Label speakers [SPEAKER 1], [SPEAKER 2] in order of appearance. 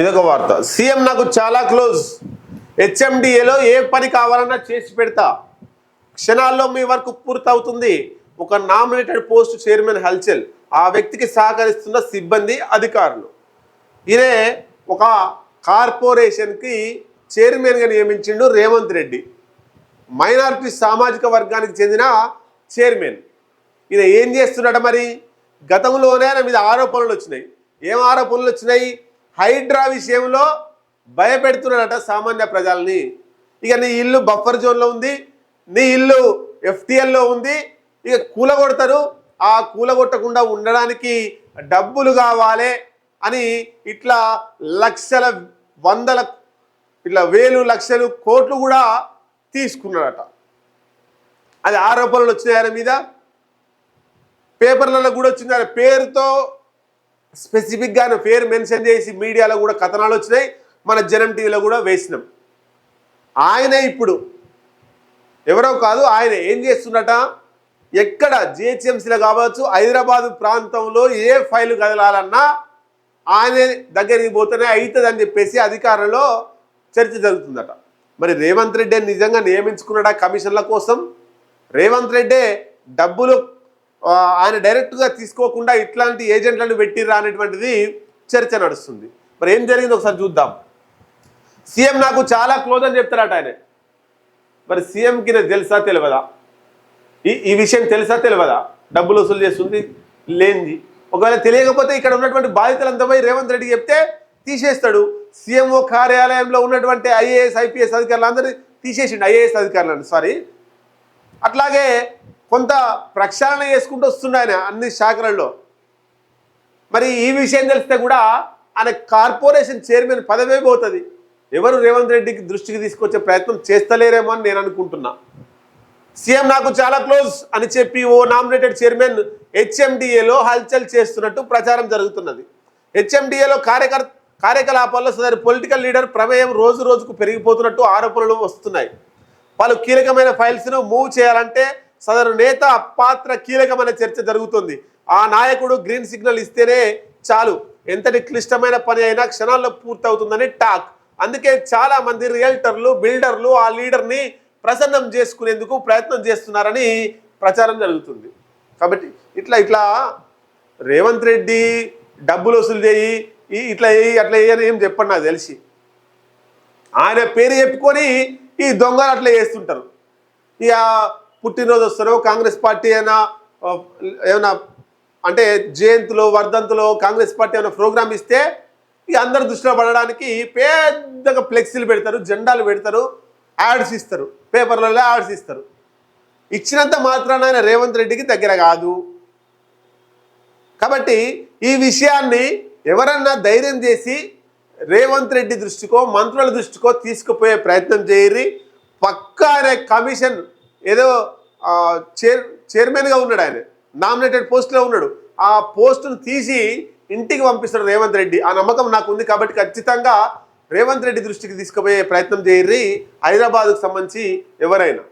[SPEAKER 1] ఇదొక వార్త. సీఎం నాకు చాలా క్లోజ్. హెచ్ఎండిఏలో ఏ పని కావాలన్నా చేసి పెడతా. క్షణాల్లో మీ వర్క్ పూర్తవుతుంది. ఒక నామినేటెడ్ పోస్ట్ చైర్మన్ హల్చల్. ఆ వ్యక్తికి సహకరిస్తున్న సిబ్బంది అధికారులు. ఇదే ఒక కార్పొరేషన్కి చైర్మన్గా నియమించిండు రేవంత్ రెడ్డి. మైనారిటీ సామాజిక వర్గానికి చెందిన చైర్మన్. ఈయన ఏం చేస్తున్నాడు మరి? గతంలోనే ఆయన మీద ఆరోపణలు వచ్చినాయి. ఏం ఆరోపణలు వచ్చినాయి? హైడ్రా విషయంలో భయపెడుతున్నాడట సామాన్య ప్రజల్ని. ఇక నీ ఇల్లు బఫర్ జోన్లో ఉంది నీ ఇల్లు ఎఫ్టిఎల్లో ఉంది ఇక కూలగొడతారు. ఆ కూలగొట్టకుండా ఉండడానికి డబ్బులు కావాలి అని ఇట్లా లక్షల వందల ఇట్లా వేలు లక్షలు కోట్లు కూడా తీసుకున్నాడట అది ఆరోపణలు వచ్చినాయి ఆయన మీద. పేపర్లలో కూడా వచ్చింది ఆయన పేరుతో స్పెసిఫిక్గా ఆయన పేరు మెన్షన్ చేసి మీడియాలో కూడా కథనాలు వచ్చినాయి. మన జనం టీవీలో కూడా వేసినాం. ఆయన ఇప్పుడు. ఎవరో కాదు ఆయన. ఏం చేస్తున్నట ఎక్కడ జిహెచ్ఎంసీలో కావచ్చు హైదరాబాద్ ప్రాంతంలో ఏ ఫైలు కదలాలన్నా ఆయన దగ్గరికి పోతేనే అవుతుందని చెప్పేసి అధికారంలో చర్చ జరుగుతుందట. మరి రేవంత్ రెడ్డి నిజంగా నియమించుకున్నాడా కమిషన్ల కోసం? రేవంత్ రెడ్డే డబ్బులు ఆయన డైరెక్ట్గా తీసుకోకుండా ఇట్లాంటి ఏజెంట్లను పెట్టిర్రా అనేటువంటిది చర్చ నడుస్తుంది. మరి ఏం జరిగింది ఒకసారి చూద్దాం. సీఎం నాకు చాలా క్లోజ్ అని చెప్తారట ఆయన. మరి సీఎంకి నాకు తెలుసా తెలియదా ఈ ఈ విషయం తెలుసా తెలియదా డబ్బులు వసూలు చేస్తుంది లేనిది. ఒకవేళ తెలియకపోతే ఇక్కడ ఉన్నటువంటి బాధితులంతా పోయి రేవంత్ రెడ్డి చెప్తే తీసేస్తాడు. సీఎంఓ కార్యాలయంలో ఉన్నటువంటి ఐఏఎస్ ఐపీఎస్ అధికారులందరినీ తీసేసిండు ఐఏఎస్ అధికారులను సారీ అట్లాగే కొంత ప్రక్షాళన చేసుకుంటూ వస్తుండే అన్ని శాఖలలో. మరి ఈ విషయం తెలిస్తే కూడా ఆయన కార్పొరేషన్ చైర్మన్ పదవే పోతుంది. ఎవరు రేవంత్ రెడ్డికి దృష్టికి తీసుకొచ్చే ప్రయత్నం చేస్తలేరేమో అని నేను అనుకుంటున్నా. సీఎం నాకు చాలా క్లోజ్ అని చెప్పి ఓ నామినేటెడ్ చైర్మన్ హెచ్ఎండిఏలో హల్చల్ చేస్తున్నట్టు ప్రచారం జరుగుతున్నది. హెచ్ఎండిఏలో కార్యకర్ కార్యకలాపాల్లో సదరి పొలిటికల్ లీడర్ ప్రమేయం రోజు రోజుకు పెరిగిపోతున్నట్టు ఆరోపణలు వస్తున్నాయి. పలు కీలకమైన ఫైల్స్ను మూవ్ చేయాలంటే సదరు నేత పాత్ర కీలకమైన చర్చ జరుగుతుంది. ఆ నాయకుడు గ్రీన్ సిగ్నల్ ఇస్తేనే చాలు. ఎంతటి క్లిష్టమైన పని అయినా క్షణాల్లో పూర్తవుతుందని టాక్. అందుకే చాలా మంది రియల్టర్లు బిల్డర్లు ఆ లీడర్ని ప్రసన్నం చేసుకునేందుకు ప్రయత్నం చేస్తున్నారని ప్రచారం జరుగుతుంది. కాబట్టి ఇట్లా ఇట్లా రేవంత్ రెడ్డి డబ్బులు వసూలు చేయి ఈ ఇట్లా చేయి అట్లా చేయి అని ఏం చెప్పండి నాకు తెలిసి. ఆయన పేరు చెప్పుకొని ఈ దొంగలు అట్లా చేస్తుంటారు. ఇక పుట్టినరోజు వస్తారో కాంగ్రెస్ పార్టీ అయినా ఏమైనా అంటే జయంతులు వర్ధంతులు కాంగ్రెస్ పార్టీ ఏమైనా ప్రోగ్రామ్ ఇస్తే ఇక అందరు దృష్టిలో పడడానికి పెద్దగా ఫ్లెక్సీలు పెడతారు జెండాలు పెడతారు యాడ్స్ ఇస్తారు. పేపర్లలో యాడ్స్ ఇస్తారు. ఇచ్చినంత మాత్రాన ఆయన రేవంత్ రెడ్డికి దగ్గర కాదు. కాబట్టి ఈ విషయాన్ని ఎవరన్నా ధైర్యం చేసి రేవంత్ రెడ్డి దృష్టికో మంత్రుల దృష్టికో తీసుకుపోయే ప్రయత్నం చేయరి. పక్కా అనే కమిషన్ ఏదో చైర్ చైర్మన్గా ఉన్నాడు ఆయన. నామినేటెడ్ పోస్ట్లో ఉన్నాడు. ఆ పోస్టును తీసి ఇంటికి పంపిస్తాడు రేవంత్ రెడ్డి. ఆ నమ్మకం నాకు ఉంది కాబట్టి ఖచ్చితంగా రేవంత్ రెడ్డి దృష్టికి తీసుకుపోయే ప్రయత్నం చేయర్రి హైదరాబాద్కు సంబంధించి ఎవరైనా.